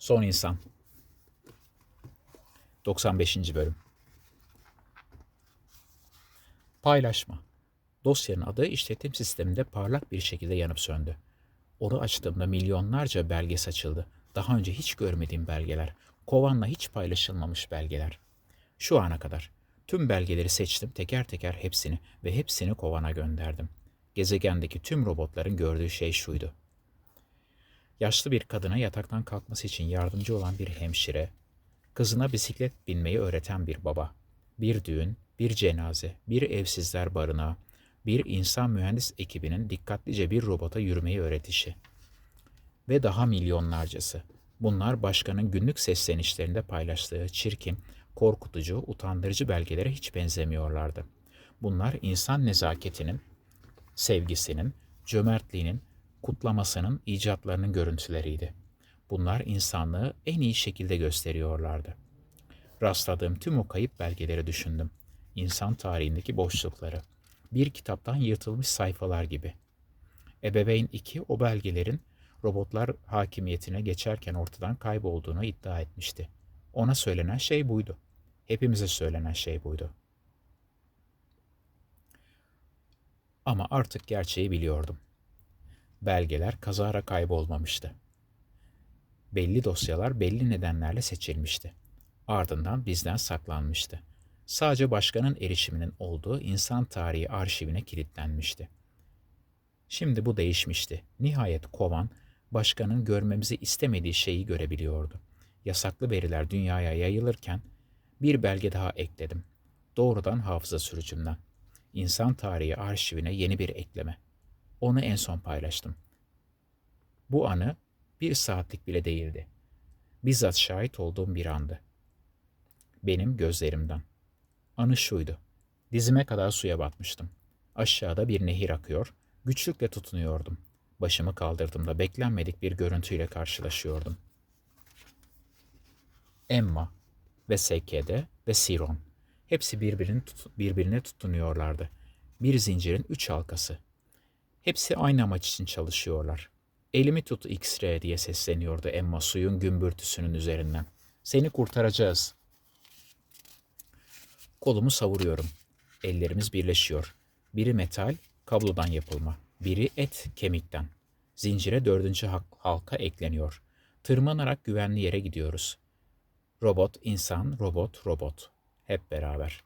Son insan. 95. bölüm. Paylaşma. Dosyanın adı işletim sisteminde parlak bir şekilde yanıp söndü. Onu açtığımda milyonlarca belge saçıldı. Daha önce hiç görmediğim belgeler. Kovanla hiç paylaşılmamış belgeler. Şu ana kadar. Tüm belgeleri seçtim teker teker hepsini ve hepsini kovana gönderdim. Gezegendeki tüm robotların gördüğü şey şuydu. Yaşlı bir kadına yataktan kalkması için yardımcı olan bir hemşire, kızına bisiklet binmeyi öğreten bir baba, bir düğün, bir cenaze, bir evsizler barınağı, bir insan mühendis ekibinin dikkatlice bir robota yürümeyi öğretişi ve daha milyonlarcası. Bunlar başkanın günlük seslenişlerinde paylaştığı çirkin, korkutucu, utandırıcı belgelere hiç benzemiyorlardı. Bunlar insan nezaketinin, sevgisinin, cömertliğinin, kutlamasının icatlarının görüntüleriydi. Bunlar insanlığı en iyi şekilde gösteriyorlardı. Rastladığım tüm o kayıp belgeleri düşündüm. İnsan tarihindeki boşlukları. Bir kitaptan yırtılmış sayfalar gibi. Ebeveyn 2 o belgelerin robotlar hakimiyetine geçerken ortadan kaybolduğunu iddia etmişti. Ona söylenen şey buydu. Hepimize söylenen şey buydu. Ama artık gerçeği biliyordum. Belgeler kazara kaybolmamıştı. Belli dosyalar belli nedenlerle seçilmişti. Ardından bizden saklanmıştı. Sadece başkanın erişiminin olduğu insan tarihi arşivine kilitlenmişti. Şimdi bu değişmişti. Nihayet kovan, başkanın görmemizi istemediği şeyi görebiliyordu. Yasaklı veriler dünyaya yayılırken bir belge daha ekledim. Doğrudan hafıza sürücümden. İnsan tarihi arşivine yeni bir ekleme. Onu en son paylaştım. Bu anı bir saatlik bile değildi. Bizzat şahit olduğum bir andı. Benim gözlerimden. Anı şuydu. Dizime kadar suya batmıştım. Aşağıda bir nehir akıyor, güçlükle tutunuyordum. Başımı kaldırdığımda beklenmedik bir görüntüyle karşılaşıyordum. Emma ve SKD ve Siron. Hepsi birbirini tut- birbirine tutunuyorlardı. Bir zincirin üç halkası. Hepsi aynı amaç için çalışıyorlar. Elimi tut X-Ray diye sesleniyordu Emma suyun gümbürtüsünün üzerinden. Seni kurtaracağız. Kolumu savuruyorum. Ellerimiz birleşiyor. Biri metal, kablodan yapılma. Biri et, kemikten. Zincire dördüncü halka ekleniyor. Tırmanarak güvenli yere gidiyoruz. Robot, insan, robot, robot. Hep beraber.